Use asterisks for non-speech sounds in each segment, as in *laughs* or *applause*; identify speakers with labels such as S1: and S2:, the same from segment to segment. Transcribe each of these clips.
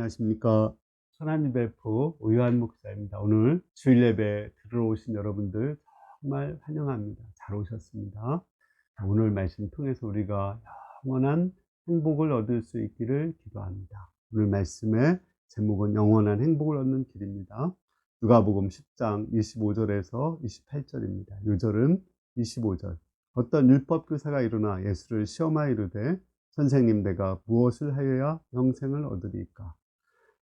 S1: 안녕하십니까. 천안이 베프 오유한 목사입니다. 오늘 주일 예배 들어오신 여러분들 정말 환영합니다. 잘 오셨습니다. 오늘 말씀 통해서 우리가 영원한 행복을 얻을 수 있기를 기도합니다. 오늘 말씀의 제목은 영원한 행복을 얻는 길입니다. 누가복음 10장 25절에서 28절입니다. 요절은 25절. 어떤 율법 교사가 일어나 예수를 시험하여 이르되 선생님 내가 무엇을 하여야 영생을 얻으리까?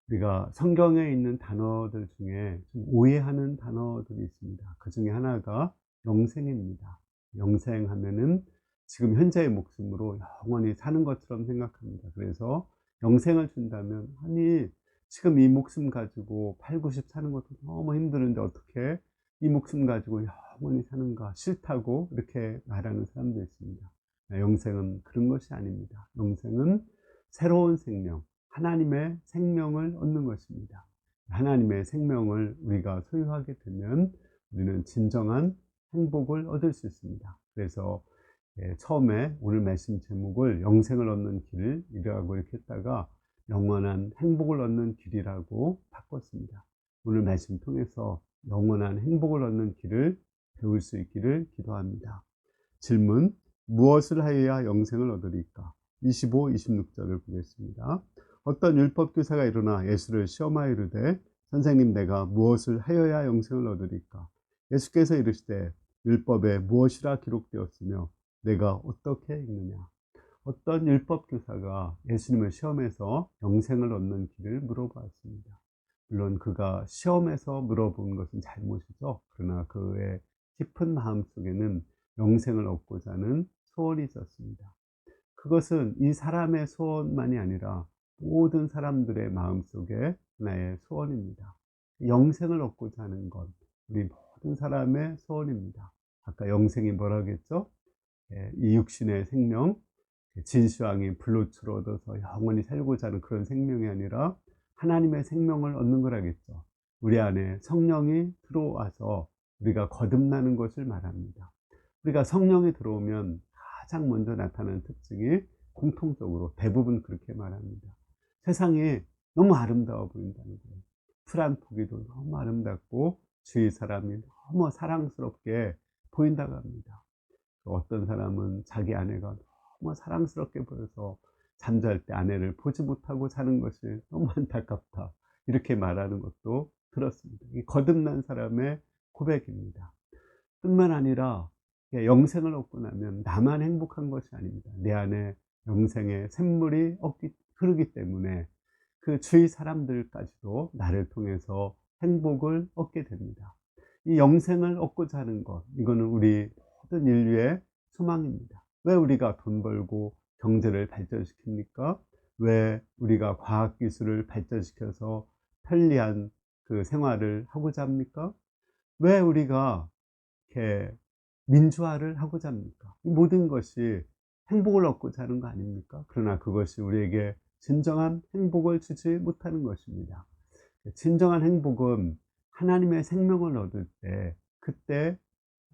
S1: 우리가 성경에 있는 단어들 중에 좀 오해하는 단어들이 있습니다. 그 중에 하나가 영생입니다. 영생 하면은 지금 현재의 목숨으로 영원히 사는 것처럼 생각합니다. 그래서 영생을 준다면 아니 지금 이 목숨 가지고 8, 90 사는 것도 너무 힘드는데 어떻게 이 목숨 가지고 영원히 사는가 싫다고 이렇게 말하는 사람도 있습니다. 영생은 그런 것이 아닙니다. 영생은 새로운 생명, 하나님의 생명을 얻는 것입니다. 하나님의 생명을 우리가 소유하게 되면 우리는 진정한 행복을 얻을 수 있습니다. 그래서 예, 처음에 오늘 말씀 제목을 영생을 얻는 길이라고 이렇게 했다가 영원한 행복을 얻는 길이라고 바꿨습니다. 오늘 말씀 통해서 영원한 행복을 얻는 길을 배울 수 있기를 기도합니다. 질문, 무엇을 하여야 영생을 얻으리까? 25, 26절을 보겠습니다. 어떤 율법교사가 일어나 예수를 시험하여 이르되 선생님 내가 무엇을 하여야 영생을 얻으리까? 예수께서 이르시되 율법에 무엇이라 기록되었으며 내가 어떻게 읽느냐? 어떤 율법교사가 예수님을 시험해서 영생을 얻는 길을 물어봤습니다. 물론 그가 시험에서 물어본 것은 잘못이죠. 그러나 그의 깊은 마음 속에는 영생을 얻고자 하는 소원이 있었습니다. 그것은 이 사람의 소원만이 아니라 모든 사람들의 마음속에 하나의 소원입니다. 영생을 얻고자 하는 것, 우리 모든 사람의 소원입니다. 아까 영생이 뭐라겠죠? 예, 이 육신의 생명, 진시황이 불로초로 얻어서 영원히 살고자 하는 그런 생명이 아니라 하나님의 생명을 얻는 거라겠죠. 우리 안에 성령이 들어와서 우리가 거듭나는 것을 말합니다. 우리가 성령이 들어오면 가장 먼저 나타나는 특징이 공통적으로 대부분 그렇게 말합니다. 세상이 너무 아름다워 보인다는 거예요. 풀한 포기도 너무 아름답고 주위 사람이 너무 사랑스럽게 보인다고 합니다. 어떤 사람은 자기 아내가 너무 사랑스럽게 보여서 잠잘 때 아내를 보지 못하고 자는 것이 너무 *laughs* 안타깝다. 이렇게 말하는 것도 들었습니다. 이 거듭난 사람의 고백입니다. 뿐만 아니라 영생을 얻고 나면 나만 행복한 것이 아닙니다. 내 안에 영생의 샘물이 얻기, 흐르기 때문에 그 주위 사람들까지도 나를 통해서 행복을 얻게 됩니다. 이 영생을 얻고자 하는 것, 이거는 우리 모든 인류의 소망입니다. 왜 우리가 돈 벌고 경제를 발전시킵니까? 왜 우리가 과학기술을 발전시켜서 편리한 그 생활을 하고자 합니까? 왜 우리가 이렇게 민주화를 하고자 합니까? 이 모든 것이 행복을 얻고자 하는 거 아닙니까? 그러나 그것이 우리에게 진정한 행복을 주지 못하는 것입니다. 진정한 행복은 하나님의 생명을 얻을 때, 그때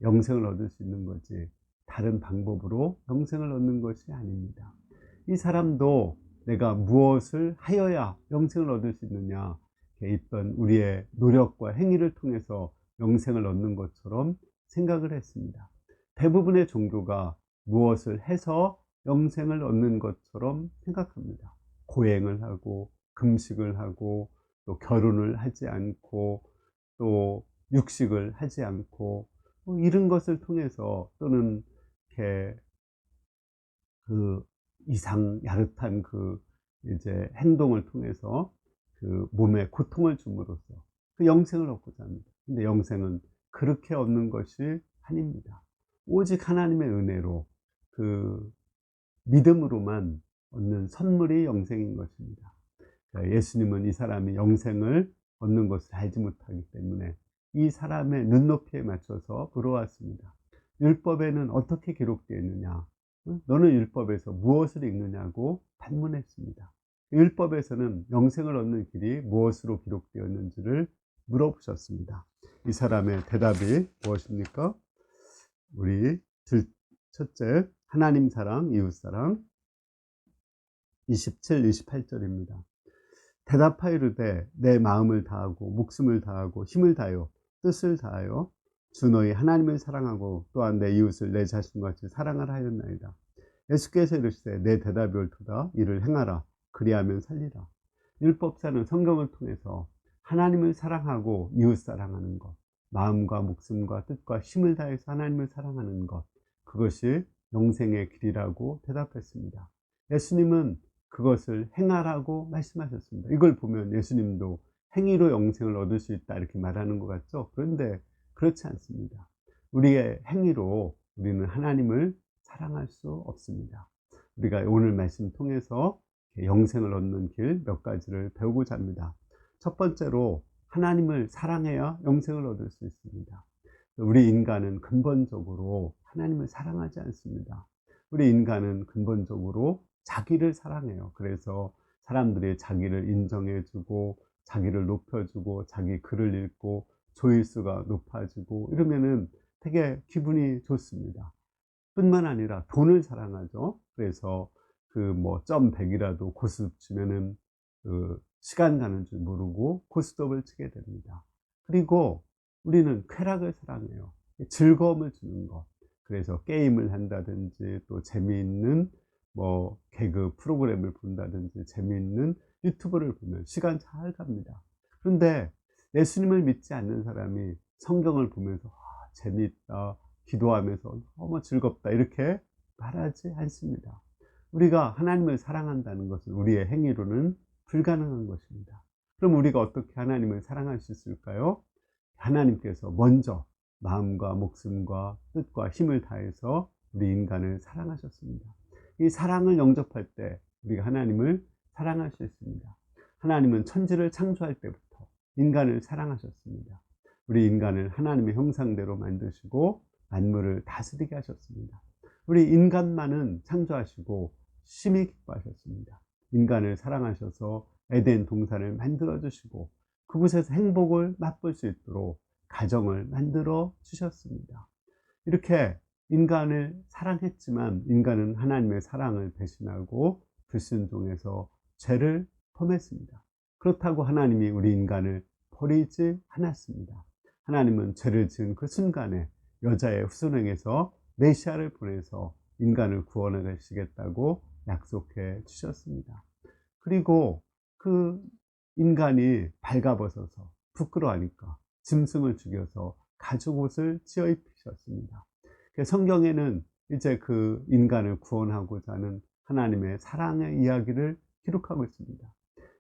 S1: 영생을 얻을 수 있는 거지, 다른 방법으로 영생을 얻는 것이 아닙니다. 이 사람도 내가 무엇을 하여야 영생을 얻을 수 있느냐, 있던 우리의 노력과 행위를 통해서 영생을 얻는 것처럼 생각을 했습니다. 대부분의 종교가 무엇을 해서 영생을 얻는 것처럼 생각합니다. 고행을 하고 금식을 하고 또 결혼을 하지 않고 또 육식을 하지 않고 뭐 이런 것을 통해서 또는 이렇게 그 이상 야릇한 그 이제 행동을 통해서 그 몸에 고통을 줌으로써 그 영생을 얻고자 합니다. 근데 영생은 그렇게 얻는 것이 아닙니다. 오직 하나님의 은혜로 그 믿음으로만 얻는 선물이 영생인 것입니다. 예수님은 이 사람이 영생을 얻는 것을 알지 못하기 때문에 이 사람의 눈높이에 맞춰서 물어왔습니다. 율법에는 어떻게 기록되어 있느냐? 너는 율법에서 무엇을 읽느냐고 반문했습니다. 율법에서는 영생을 얻는 길이 무엇으로 기록되어 있는지를 물어보셨습니다. 이 사람의 대답이 무엇입니까? 우리 둘, 첫째, 하나님 사랑, 이웃 사랑. 27, 28절입니다. 대답하여 이르되 내 마음을 다하고 목숨을 다하고 힘을 다하여 뜻을 다하여 주 너희 하나님을 사랑하고 또한 내 이웃을 내 자신과 같이 사랑하라 하였나이다. 예수께서 이르시되 내 대답이 옳도다 이를 행하라 그리하면 살리라. 율법사는 성경을 통해서 하나님을 사랑하고 이웃 사랑하는 것, 마음과 목숨과 뜻과 힘을 다해서 하나님을 사랑하는 것, 그것이 영생의 길이라고 대답했습니다. 예수님은 그것을 행하라고 말씀하셨습니다. 이걸 보면 예수님도 행위로 영생을 얻을 수 있다 이렇게 말하는 것 같죠? 그런데 그렇지 않습니다. 우리의 행위로 우리는 하나님을 사랑할 수 없습니다. 우리가 오늘 말씀 통해서 영생을 얻는 길 몇 가지를 배우고자 합니다. 첫 번째로 하나님을 사랑해야 영생을 얻을 수 있습니다. 우리 인간은 근본적으로 하나님을 사랑하지 않습니다. 우리 인간은 근본적으로 자기를 사랑해요. 그래서 사람들이 자기를 인정해주고, 자기를 높여주고, 자기 글을 읽고, 조회수가 높아지고, 이러면은 되게 기분이 좋습니다. 뿐만 아니라 돈을 사랑하죠. 그래서 그 뭐점 100이라도 고스톱 치면은 그 시간 가는 줄 모르고 고스톱을 치게 됩니다. 그리고 우리는 쾌락을 사랑해요. 즐거움을 주는 것. 그래서 게임을 한다든지 또 재미있는 뭐 개그 프로그램을 본다든지 재미있는 유튜브를 보면 시간 잘 갑니다. 그런데 예수님을 믿지 않는 사람이 성경을 보면서 아, 재미있다, 기도하면서 너무 즐겁다 이렇게 말하지 않습니다. 우리가 하나님을 사랑한다는 것은 우리의 행위로는 불가능한 것입니다. 그럼 우리가 어떻게 하나님을 사랑할 수 있을까요? 하나님께서 먼저 마음과 목숨과 뜻과 힘을 다해서 우리 인간을 사랑하셨습니다. 이 사랑을 영접할 때 우리가 하나님을 사랑할 수 있습니다. 하나님은 천지를 창조할 때부터 인간을 사랑하셨습니다. 우리 인간을 하나님의 형상대로 만드시고 만물을 다스리게 하셨습니다. 우리 인간만은 창조하시고 심히 기뻐하셨습니다. 인간을 사랑하셔서 에덴 동산을 만들어 주시고 그곳에서 행복을 맛볼 수 있도록 가정을 만들어 주셨습니다. 이렇게 인간을 사랑했지만 인간은 하나님의 사랑을 배신하고 불순종해서 죄를 범했습니다. 그렇다고 하나님이 우리 인간을 버리지 않았습니다. 하나님은 죄를 지은 그 순간에 여자의 후손에게서 메시아를 보내서 인간을 구원하시겠다고 약속해 주셨습니다. 그리고 그 인간이 발가벗어서 부끄러워하니까 짐승을 죽여서 가죽 옷을 지어 입히셨습니다. 성경에는 이제 그 인간을 구원하고자 하는 하나님의 사랑의 이야기를 기록하고 있습니다.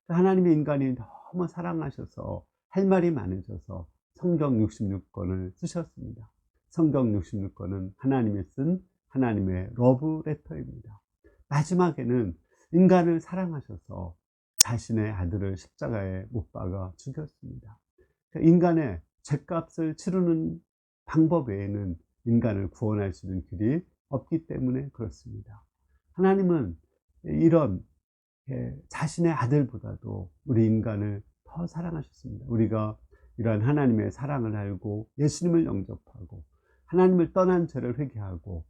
S1: 하나님의 인간이 너무 사랑하셔서 할 말이 많으셔서 성경 66권을 쓰셨습니다. 성경 66권은 하나님이 쓴 하나님의 러브 레터입니다. 마지막에는 인간을 사랑하셔서 자신의 아들을 십자가에 못 박아 죽였습니다. 그러니까 인간의 죄값을 치르는 방법 외에는 인간을 구원할 수 있는 길이 없기 때문에 그렇습니다. 하나님은 이런 자신의 아들보다도 우리 인간을 더 사랑하셨습니다. 우리가 이러한 하나님의 사랑을 알고 예수님을 영접하고 하나님을 떠난 죄를 회개하고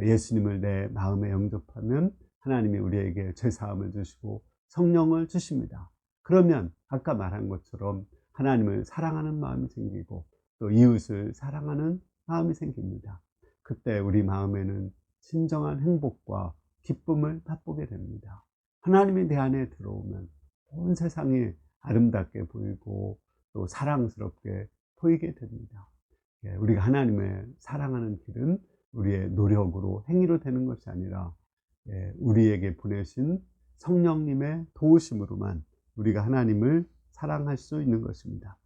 S1: 예수님을 내 마음에 영접하면 하나님이 우리에게 죄사함을 주시고 성령을 주십니다. 그러면 아까 말한 것처럼 하나님을 사랑하는 마음이 생기고 또 이웃을 사랑하는 마음이 생깁니다. 그때 우리 마음에는 진정한 행복과 기쁨을 맛보게 됩니다. 하나님이 내 안에 들어오면 온 세상이 아름답게 보이고 또 사랑스럽게 보이게 됩니다. 예, 우리가 하나님을 사랑하는 길은 우리의 노력으로 행위로 되는 것이 아니라 예, 우리에게 보내신 성령님의 도우심으로만 우리가 하나님을 사랑할 수 있는 것입니다.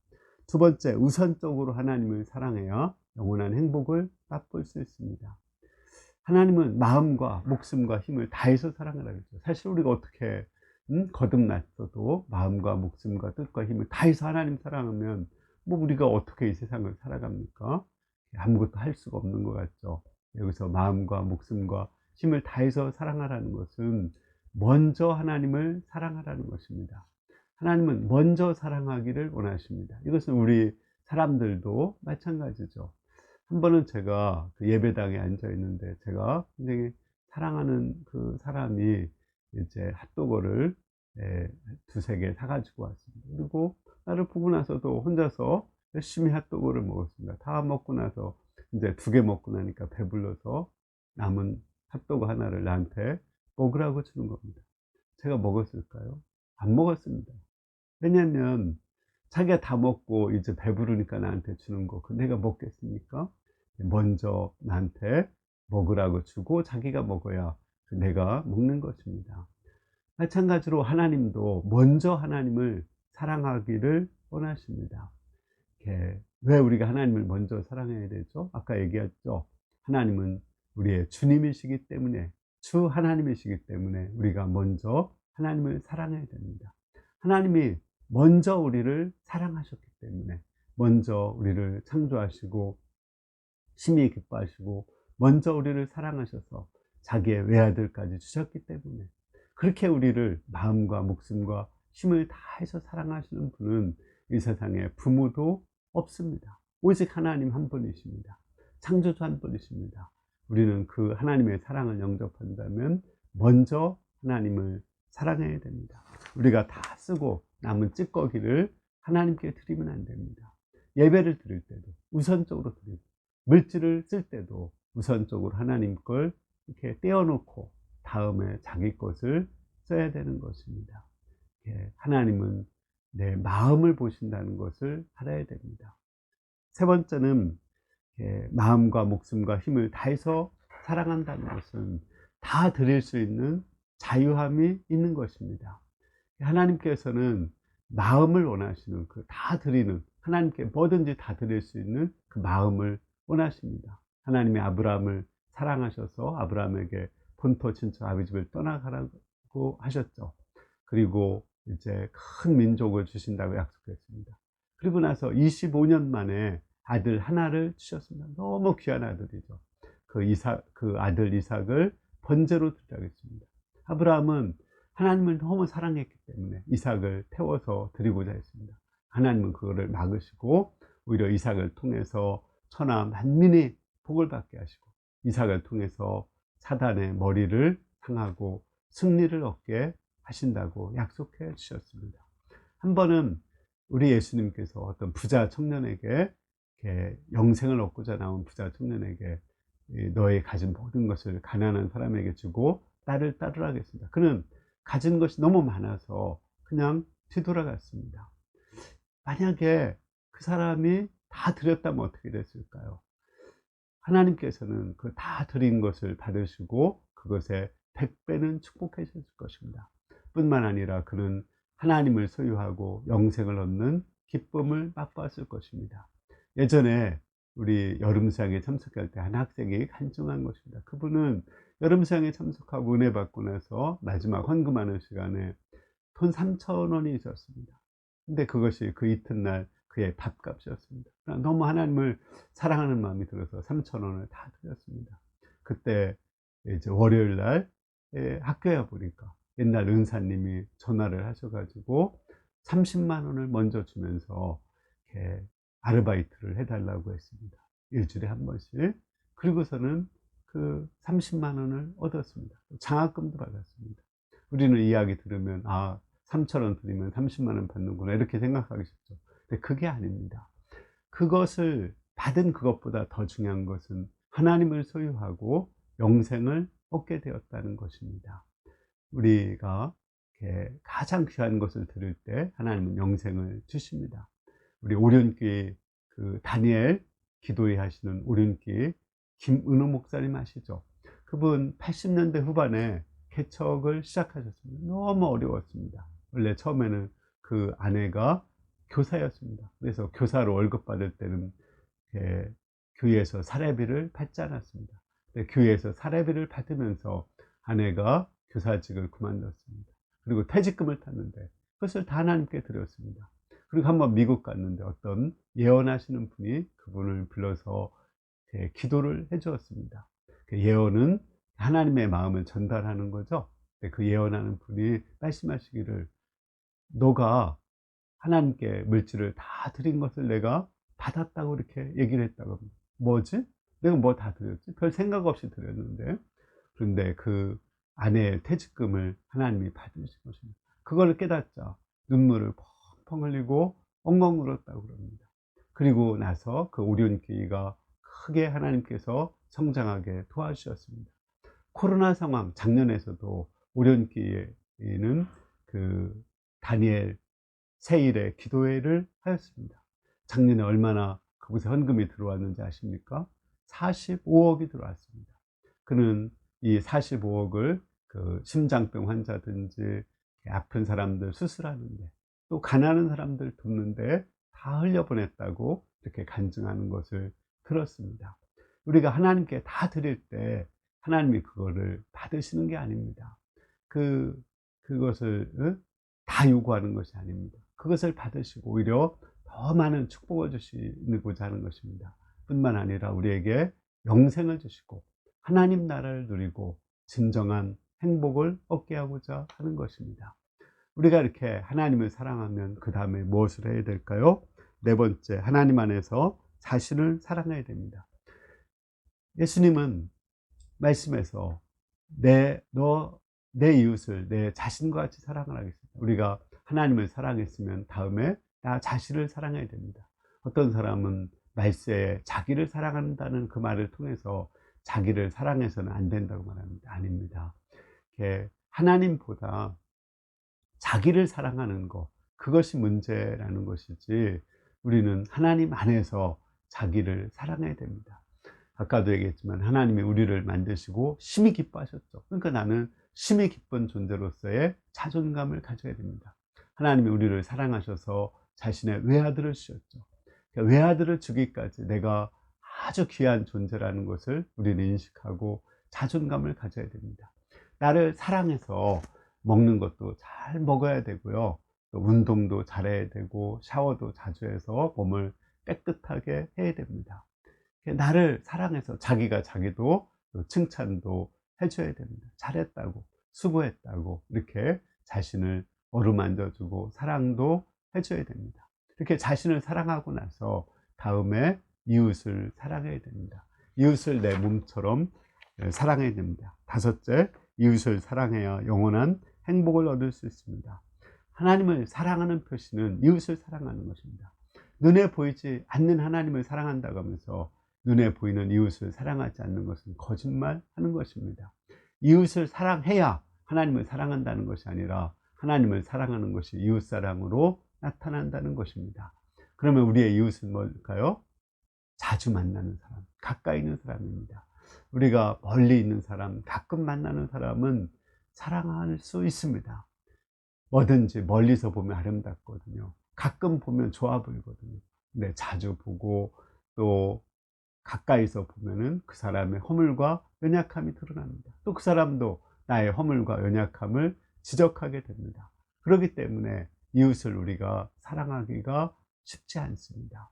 S1: 두 번째, 우선적으로 하나님을 사랑해야 영원한 행복을 맛볼 수 있습니다. 하나님은 마음과 목숨과 힘을 다해서 사랑하라 그랬죠. 사실 우리가 어떻게 음, 거듭났어도 마음과 목숨과 뜻과 힘을 다해서 하나님 사랑하면 뭐 우리가 어떻게 이 세상을 살아갑니까? 아무것도 할 수가 없는 것 같죠. 여기서 마음과 목숨과 힘을 다해서 사랑하라는 것은 먼저 하나님을 사랑하라는 것입니다. 하나님은 먼저 사랑하기를 원하십니다. 이것은 우리 사람들도 마찬가지죠. 한 번은 제가 그 예배당에 앉아 있는데 제가 굉장히 사랑하는 그 사람이 이제 핫도그를 예, 두세 개 사가지고 왔습니다. 그리고 나를 보고 나서도 혼자서 열심히 핫도그를 먹었습니다. 다 먹고 나서 이제 두 개 먹고 나니까 배불러서 남은 핫도그 하나를 나한테 먹으라고 주는 겁니다. 제가 먹었을까요? 안 먹었습니다. 왜냐하면 자기가 다 먹고 이제 배부르니까 나한테 주는 거, 그 내가 먹겠습니까? 먼저 나한테 먹으라고 주고 자기가 먹어야 그 내가 먹는 것입니다. 마찬가지로 하나님도 먼저 하나님을 사랑하기를 원하십니다. 왜 우리가 하나님을 먼저 사랑해야 되죠? 아까 얘기했죠. 하나님은 우리의 주님이시기 때문에 주 하나님이시기 때문에 우리가 먼저 하나님을 사랑해야 됩니다. 하나님이 먼저 우리를 사랑하셨기 때문에 먼저 우리를 창조하시고 심히 기뻐하시고 먼저 우리를 사랑하셔서 자기의 외아들까지 주셨기 때문에 그렇게 우리를 마음과 목숨과 힘을 다해서 사랑하시는 분은 이 세상에 부모도 없습니다. 오직 하나님 한 분이십니다. 창조주 한 분이십니다. 우리는 그 하나님의 사랑을 영접한다면 먼저 하나님을 사랑해야 됩니다. 우리가 다 쓰고 남은 찌꺼기를 하나님께 드리면 안 됩니다. 예배를 드릴 때도 우선적으로 드리고 물질을 쓸 때도 우선적으로 하나님 걸 이렇게 떼어놓고 다음에 자기 것을 써야 되는 것입니다. 하나님은 내 마음을 보신다는 것을 알아야 됩니다. 세 번째는 마음과 목숨과 힘을 다해서 사랑한다는 것은 다 드릴 수 있는 자유함이 있는 것입니다. 하나님께서는 마음을 원하시는 그 다 드리는 하나님께 뭐든지 다 드릴 수 있는 그 마음을 원하십니다. 하나님이 아브라함을 사랑하셔서 아브라함에게 본토 친척 아비 집을 떠나가라고 하셨죠. 그리고 이제 큰 민족을 주신다고 약속했습니다. 그리고 나서 25년 만에 아들 하나를 주셨습니다. 너무 귀한 아들이죠. 그 이사, 그 아들 이삭을 번제로 드리겠습니다. 아브라함은 하나님을 너무 사랑했기 때문에 이삭을 태워서 드리고자 했습니다. 하나님은 그거를 막으시고 오히려 이삭을 통해서 천하 만민이 복을 받게 하시고 이삭을 통해서 사단의 머리를 상하고 승리를 얻게 하신다고 약속해 주셨습니다. 한 번은 우리 예수님께서 어떤 부자 청년에게 영생을 얻고자 나온 부자 청년에게 너의 가진 모든 것을 가난한 사람에게 주고 나를 따르라겠습니다. 그는 가진 것이 너무 많아서 그냥 뒤돌아갔습니다. 만약에 그 사람이 다 드렸다면 어떻게 됐을까요? 하나님께서는 그 다 드린 것을 받으시고 그것에 100배는 축복해 주실 것입니다. 뿐만 아니라 그는 하나님을 소유하고 영생을 얻는 기쁨을 맛보았을 것입니다. 예전에 우리 여름상에 참석할 때 한 학생이 간증한 것입니다. 그분은 여름상에 참석하고 은혜 받고 나서 마지막 헌금하는 시간에 돈 3천 원이 있었습니다. 근데 그것이 그 이튿날 그의 밥값이었습니다. 너무 하나님을 사랑하는 마음이 들어서 3천 원을 다 드렸습니다. 그때 이제 월요일 날 학교에 보니까 옛날 은사님이 전화를 하셔가지고 30만 원을 먼저 주면서 이렇게 아르바이트를 해달라고 했습니다. 일주일에 한 번씩. 그리고서는 그 30만 원을 얻었습니다. 장학금도 받았습니다. 우리는 이야기 들으면 아 3천 원 드리면 30만 원 받는구나 이렇게 생각하기 쉽죠. 근데 그게 아닙니다. 그것을 받은 그것보다 더 중요한 것은 하나님을 소유하고 영생을 얻게 되었다는 것입니다. 우리가 가장 귀한 것을 들을 때 하나님은 영생을 주십니다. 우리 오륜기 그 다니엘 기도회 하시는 오륜기 김은호 목사님 아시죠? 그분 80년대 후반에 개척을 시작하셨습니다. 너무 어려웠습니다. 원래 처음에는 그 아내가 교사였습니다. 그래서 교사로 월급 받을 때는 교회에서 사례비를 받지 않았습니다. 교회에서 사례비를 받으면서 아내가 교사직을 그만뒀습니다. 그리고 퇴직금을 탔는데 그것을 다 하나님께 드렸습니다. 그리고 한번 미국 갔는데 어떤 예언하시는 분이 그분을 불러서 기도를 해 주었습니다. 그 예언은 하나님의 마음을 전달하는 거죠. 그 예언하는 분이 말씀하시기를 너가 하나님께 물질을 다 드린 것을 내가 받았다고 이렇게 얘기를 했다고 합니다. 뭐지? 내가 뭐 다 드렸지? 별 생각 없이 드렸는데. 그런데 그 아내의 퇴직금을 하나님이 받으신 것입니다. 그걸 깨닫자 눈물을 펑펑 흘리고 엉엉 울었다고 그럽니다. 그리고 나서 그 오리온교회가 크게 하나님께서 성장하게 도와주셨습니다. 코로나 상황 작년에서도 오리온교회는 그 다니엘 세일의 기도회를 하였습니다. 작년에 얼마나 그곳에 헌금이 들어왔는지 아십니까? 45억이 들어왔습니다. 그는 이 45억을 그 심장병 환자든지 아픈 사람들 수술하는데 또 가난한 사람들 돕는데 다 흘려보냈다고 이렇게 간증하는 것을 들었습니다. 우리가 하나님께 다 드릴 때 하나님이 그거를 받으시는 게 아닙니다. 그, 그것을 다 요구하는 것이 아닙니다. 그것을 받으시고 오히려 더 많은 축복을 주시고자 하는 것입니다. 뿐만 아니라 우리에게 영생을 주시고 하나님 나라를 누리고 진정한 행복을 얻게 하고자 하는 것입니다. 우리가 이렇게 하나님을 사랑하면 그 다음에 무엇을 해야 될까요? 네 번째, 하나님 안에서 자신을 사랑해야 됩니다. 예수님은 말씀에서 내, 너, 내 이웃을 내 자신과 같이 사랑을 하겠습니다. 우리가 하나님을 사랑했으면 다음에 나 자신을 사랑해야 됩니다. 어떤 사람은 말세에 자기를 사랑한다는 그 말을 통해서 자기를 사랑해서는 안 된다고 말합니다. 아닙니다. 하나님보다 자기를 사랑하는 것, 그것이 문제라는 것이지 우리는 하나님 안에서 자기를 사랑해야 됩니다. 아까도 얘기했지만 하나님이 우리를 만드시고 심히 기뻐하셨죠. 그러니까 나는 심히 기쁜 존재로서의 자존감을 가져야 됩니다. 하나님이 우리를 사랑하셔서 자신의 외아들을 주셨죠. 그러니까 외아들을 주기까지 내가 아주 귀한 존재라는 것을 우리는 인식하고 자존감을 가져야 됩니다. 나를 사랑해서 먹는 것도 잘 먹어야 되고요. 또 운동도 잘해야 되고 샤워도 자주 해서 몸을 깨끗하게 해야 됩니다. 나를 사랑해서 자기가 자기도 칭찬도 해줘야 됩니다. 잘했다고, 수고했다고 이렇게 자신을 어루만져주고 사랑도 해줘야 됩니다. 이렇게 자신을 사랑하고 나서 다음에 이웃을 사랑해야 됩니다. 이웃을 내 몸처럼 사랑해야 됩니다. 다섯째, 이웃을 사랑해야 영원한 행복을 얻을 수 있습니다. 하나님을 사랑하는 표시는 이웃을 사랑하는 것입니다. 눈에 보이지 않는 하나님을 사랑한다고 하면서 눈에 보이는 이웃을 사랑하지 않는 것은 거짓말 하는 것입니다. 이웃을 사랑해야 하나님을 사랑한다는 것이 아니라 하나님을 사랑하는 것이 이웃 사랑으로 나타난다는 것입니다. 그러면 우리의 이웃은 뭘까요? 자주 만나는 사람, 가까이 있는 사람입니다. 우리가 멀리 있는 사람, 가끔 만나는 사람은 사랑할 수 있습니다. 뭐든지 멀리서 보면 아름답거든요. 가끔 보면 좋아 보이거든요. 근데 자주 보고 또 가까이서 보면은 그 사람의 허물과 연약함이 드러납니다. 또 그 사람도 나의 허물과 연약함을 지적하게 됩니다. 그렇기 때문에 이웃을 우리가 사랑하기가 쉽지 않습니다.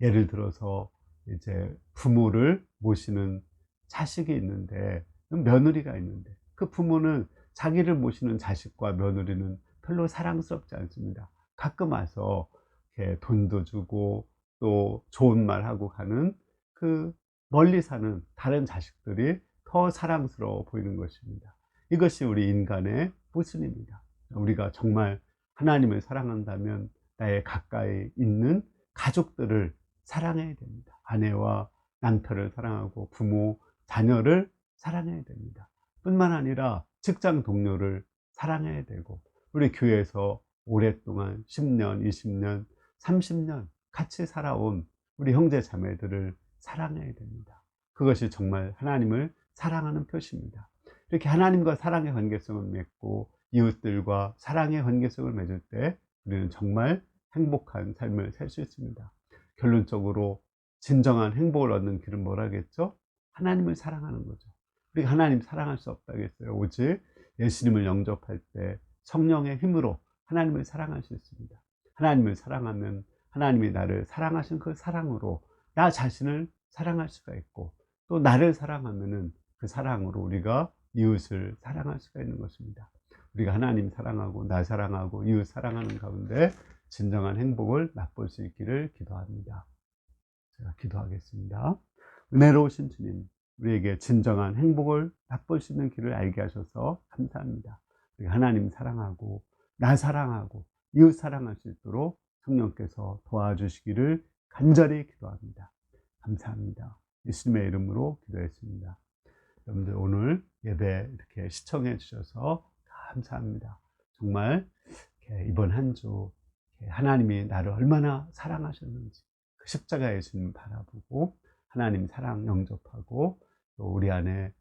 S1: 예를 들어서 이제 부모를 모시는 자식이 있는데 며느리가 있는데 그 부모는 자기를 모시는 자식과 며느리는 별로 사랑스럽지 않습니다. 가끔 와서 이렇게 돈도 주고 또 좋은 말 하고 가는 그 멀리 사는 다른 자식들이 더 사랑스러워 보이는 것입니다. 이것이 우리 인간의 모순입니다. 우리가 정말 하나님을 사랑한다면 나의 가까이 있는 가족들을 사랑해야 됩니다. 아내와 남편을 사랑하고 부모, 자녀를 사랑해야 됩니다. 뿐만 아니라 직장 동료를 사랑해야 되고 우리 교회에서 오랫동안 10년, 20년, 30년 같이 살아온 우리 형제 자매들을 사랑해야 됩니다. 그것이 정말 하나님을 사랑하는 표시입니다. 이렇게 하나님과 사랑의 관계성을 맺고 이웃들과 사랑의 관계성을 맺을 때 우리는 정말 행복한 삶을 살 수 있습니다. 결론적으로 진정한 행복을 얻는 길은 뭐라겠죠? 하나님을 사랑하는 거죠. 우리가 하나님 사랑할 수 없다겠어요. 오직 예수님을 영접할 때 성령의 힘으로 하나님을 사랑할 수 있습니다. 하나님을 사랑하면 하나님이 나를 사랑하신 그 사랑으로 나 자신을 사랑할 수가 있고 또 나를 사랑하면은 그 사랑으로 우리가 이웃을 사랑할 수가 있는 것입니다. 우리가 하나님 사랑하고 나 사랑하고 이웃 사랑하는 가운데 진정한 행복을 맛볼 수 있기를 기도합니다. 제가 기도하겠습니다. 은혜로우신 주님, 우리에게 진정한 행복을 맛볼 수 있는 길을 알게 하셔서 감사합니다. 우리가 하나님 사랑하고 나 사랑하고 이웃 사랑할 수 있도록 성령께서 도와주시기를 간절히 기도합니다. 감사합니다. 예수님의 이름으로 기도했습니다. 여러분들 오늘 예배 이렇게 시청해 주셔서 감사합니다. 정말 이번 한 주 하나님이 나를 얼마나 사랑하셨는지 그 십자가 예수님 바라보고 하나님 사랑 영접하고 또 우리 안에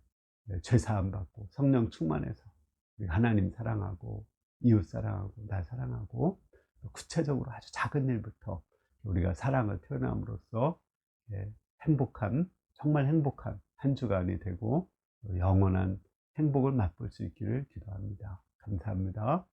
S1: 죄 사함 받고 성령 충만해서 하나님 사랑하고 이웃 사랑하고 나 사랑하고 또 구체적으로 아주 작은 일부터 우리가 사랑을 표현함으로써 예, 행복한 정말 행복한 한 주간이 되고 또 영원한 행복을 맛볼 수 있기를 기도합니다. 감사합니다.